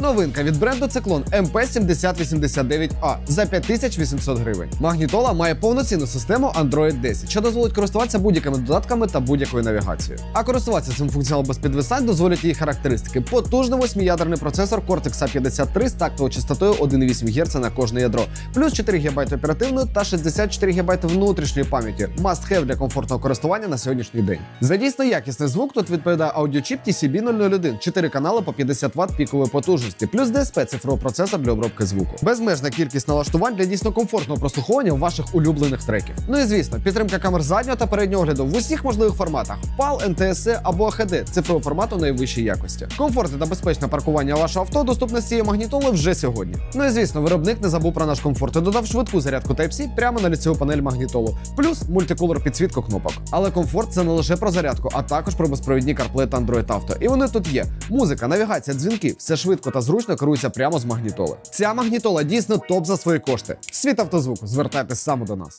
Новинка від бренду Циклон MP7089A за 5800 гривень. Магнітола має повноцінну систему Android 10, що дозволить користуватися будь-якими додатками та будь-якою навігацією. А користуватися цим функціоналом без підвисань дозволять її характеристики. Потужний восьмиядерний процесор Cortex A53 з тактовою частотою 1,8 Гц на кожне ядро, плюс 4 ГБ оперативної та 64 ГБ внутрішньої пам'яті. Must have для комфортного користування на сьогоднішній день. За дійсно якісний звук тут відповідає аудіочіп TCB001, 4 канали по 50 Вт пікової потужності, плюс DSP цифровий процесор для обробки звуку. Безмежна кількість налаштувань для дійсно комфортного прослуховування ваших улюблених треків. Ну і звісно, підтримка камер заднього та переднього огляду в усіх можливих форматах: PAL, NTSC або HD цифрового формату найвищої якості. Комфортне та безпечне паркування вашого авто доступне з цієї магнітоли вже сьогодні. Ну і звісно, виробник не забув про наш комфорт і додав швидку зарядку Type-C прямо на ліцеву панель магнітолу, плюс мультикулор підсвітку кнопок. Але комфорт це не лише про зарядку, а також про безпровідні CarPlay та Android Auto. І вони тут є: музика, навігація, дзвінки, все швидко та зручно керується прямо з магнітоли. Ця магнітола дійсно топ за свої кошти. Світ автозвук, звертайтесь саме до нас.